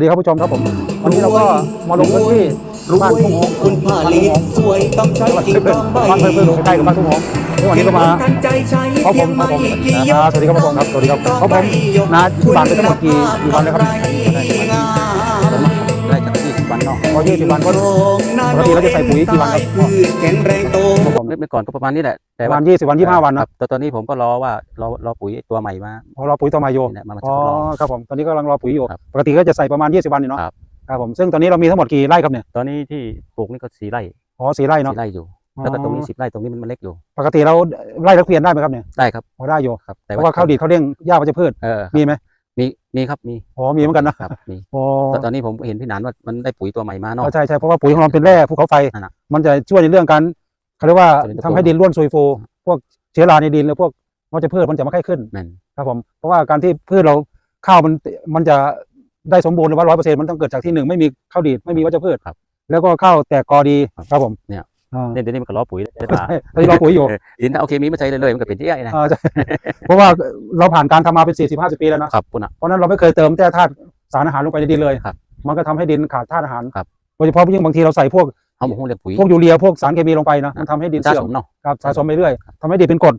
สวัสดีครับผู้ชมครับผมวันนี้เราก็มาลงพื้นที่รวบ้านยทุ่งหงส์คุณผลิตสวยต้องใช้จังหวัดจริงเพื่อนต้องใบบ้านเพื่อนเพื่อนใกล้ๆกับบ้านทุ่งหงส์ซึ่งวันนี้ก็มาทันใจใช้ครับผมเพียงครับผมไม่กี่ยอ่ากสวัสดีครับผมครับสวัสดีครับครับผมนาที่บ้านเป็นทั้งหมดกี่กี่วันแล้วครับได้จากยี่สิบวันเนาะพอยี่สิบวันก็ปกติเราจะใส่ปุ๋ยกี่วันครับ พืชแข็งแรงโตครับผมเมื่อก่อนก็ประมาณนี้แหละแต่ประมาณยี่สิบวันยี่ห้าวันคนะรับแต่ตอนนี้ผมก็รอว่ารอรอปุ๋ยตัวใหม่มาพอเราปุ๋ยต่อมาโยนี่แหละมามาอ๋อ ทดลอง ครับผม ตอนนี้กำลังรอปุ๋ยอยู่ ครับปกติก็จะใส่ประมาณยี่สิบวันนี่เนาะ ครับ ครับผม ซึ่งตอนนี้เรามีทั้งหมดกี่ไร่ครับเนี่ย ตอนนี้ที่ปลูกนี่ก็สี่ไร่อ๋อสี่ไร่เนาะสี่ไร่อยู่ แล้วก็ตรงนี้สิบไร่ตรงนี้มันเล็กอยู่ปกติเราไร่ละเกวียนได้ไหมครับเนี่ยได้ครับพอได้อยู่ครับเพราะว่าข้าวดีดข้าวเด้งหญ้าวัชพืช เออมีไหมมีมีครับมีอ๋อ มีเหมือนกันนะครับมีอ๋อแต่ตอนนี้ผมเห็นพี่หนานว่ามันได้ปุ๋ยตัวใหม่มาเนาะ ใช่ใช่เพราะว่าปุ๋ยของเราเป็นแร่ภูเขาไฟ นั่นน่ะ มันจะช่วยในเรื่องการ เขาเรียกว่าเจริญเติบโตทำให้ดินร่วนซุยฟู พวกเชื้อราในดินหรือพวกวัชพืชมันจะไม่ค่อยขึ้นแม่นครับผมเพราะว่าการที่พืชเราข้าวมันมันจะได้สมบูรณ์หรือว่าร้อยเปอร์เซ็นต์มันต้องเกิดจากที่หนึ่งไม่มีข้าวดีดไม่มีวัชพืชครับ แล้วก็ข้าวแตกกอดีครับครับผมเนี่ย อ่า เนี่ยเดี๋ยวนี้มันก็รอปุ๋ยได้ตาใช่ตอนนี้เราปุ๋ยอยู่ ดินถ้าเอาเคมีมาใช้เลยเลยมันก็เป็นที่ไอ้นะ อ่าใช่เพราะว่าเราผ่านการทำมาเป็นสี่สิบห้าสิบปีแล้วนะครับปุ่นอะ เพราะฉะนั้นเราไม่เคยเติมแร่ธาตุสารอาหารลงไปในดินเลย ครับมันก็ทำให้ดินขาดธาตุอาหารครับ โดยเฉพาะยิ่งบางทีเราใส่พวก เขาบอกว่าเรียกปุ๋ยพวกยูเรียพวกสารเคมีลงไปนะมันทำให้ดินสะเสื่อสมมเนาะ ครับสะสมไปเรื่อยทำให้ดินเป็นกรด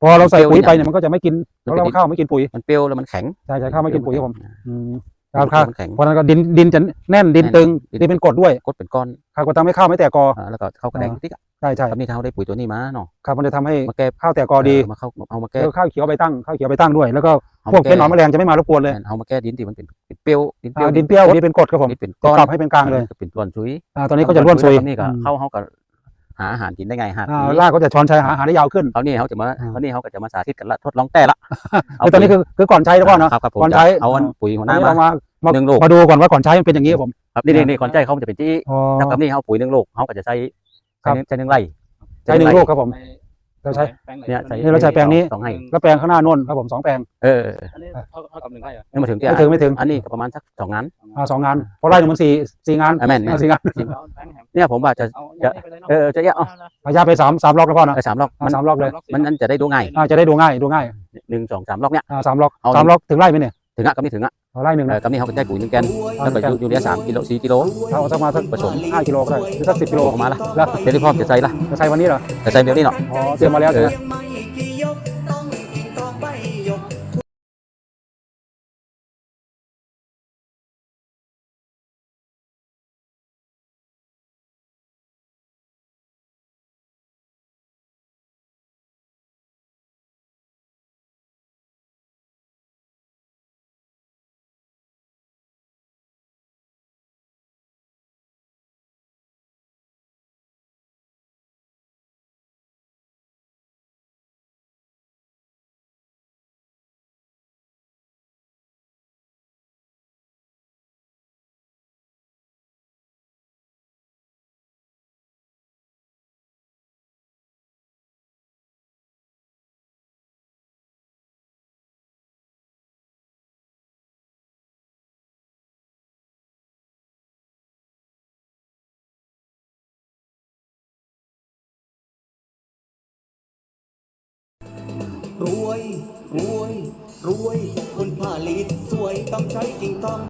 พอเราใส่ปุ๋ยไปเนี่ยมันก็จะไม่กินมันเราเป็นข้าวไม่กินปุ๋ยมันเปรี้ยวแล้วมันแข็งใช่ใช่ข้าวไม่กินปุ๋ยครับผมอืมคครัรับบครับมันแข็ง เพราะฉะนั้นก็ดินดินจะแน่นดินตึงดิน ดินเป็นกรดด้วยกดเป็นก้อน ครับก็ทำให้ข้าวไม่แตกกอ อ่าแล้วก็เข้ากระแดงติ๊กอะใช่ใช่ครับนี่เขาได้ปุ๋ยตัวนี้มาเนาะครับมันจะทำให้มาแก้ข้าวแตกกอดีเมาเข้าเอามาแก้แล้วข้าวเขียวใบตั้งข้าวเขียวใบตั้งด้วย แล้วก็อาพวกมาเป็นหนอนแมลงจะไม่มารบกวนเลยเอามาแก้ดินที่มันเป็นเป็นเปรี้ยวดินเปรี้ยวอ่าดินเปรี้ยวดินเป็นกรดครับผมนี่เป็นจะก้อนปรับให้เป็นกลางเลยเป็นตัวชุยอ่าตอนนี้ก็จะร่วนซุยนี่ก็อืมเข้าเขาก็หาอาหารกินได้ไงฮะอ่ารากก็จะช้อนชัยหาอาหารได้ยาวขึ้นเขานี่เขาจะมาอ่าเขานี่เขาก็จะมาสาธิตกันละทดลองแต่ละคือตอนนี้คือคือก่อนใช้แล้วก็เนาะครับครับผมก่อนใช้จะเอาอันปุ๋ยหัวหอันน้านี้มาเรามามาหนึ่งลูกมาดูก่อนว่าก่อนใช้มันเป็นอย่างนี้ครับผมครับนี่นี่นี่ก่อนใจเขาจะเป็นที่อ๋อแล้วกับนี่เขาปุ๋ยหนึ่งลูกเขาก็จะใช้ ครับใช้หนึ่งไร่ใช้หนึ่งลูกครับผม เราใช้ เนี่ยใช้นี่เราใช้แปลงนี้ สองให้แล้วแปลงข้างหน้าโน่นครับผมสองแปลงเอออันนี้เท่าเท่ากับหนึ่งไร่เหรอนี่มาถึงที่ไม่ถึงไม่ถึงอันนี้ก็ประมาณสักสองงาน อ่าสองงานเพราะไร่หนึ่งมันสี่สี่งานอะแม่นแม่น อ่าสี่งานเอาแบงค์แฮมเนี่ยผมว่าจะ เอาจะ เอานี่ไปเลยเนาะเออจะเยอะเอาระยะไปสามสามล็อกแล้วพ่อนะเออสามล็อกอ่ามันสามล็อกเลยมันนั่นจะได้ดูง่ายอ่าจะได้ดูง่ายดูง่ายหนึ่งสองสามล็อกเนี่ย อ่าสามล็อกเอา สามล็อกถึงไร่ไหมเนี่ยถึงอะกับนี่ถึงอะ เอาไร่หนึ่งเอนะอกับนี่เขาก็ได้ปุ๋ยหนึ่งแกนเอาแล้วก็แกนยูยูเรียสามกิโลสี่กิโล เอาสักมาสักผสม ห้ากิโลก็ได้หรือสักสิบกิโลออกมาละแล้วเดี๋ยวที่พ่อจะใส่ละจะใช้วันนี้เหรอจะใส่เดี๋ยวนี้เนาะอ๋อเตรียมมาแล้วใช่ไหมเพียงไม่ รวย รวย รวยคุณผลิตสวยต้องใช้จริงต้อง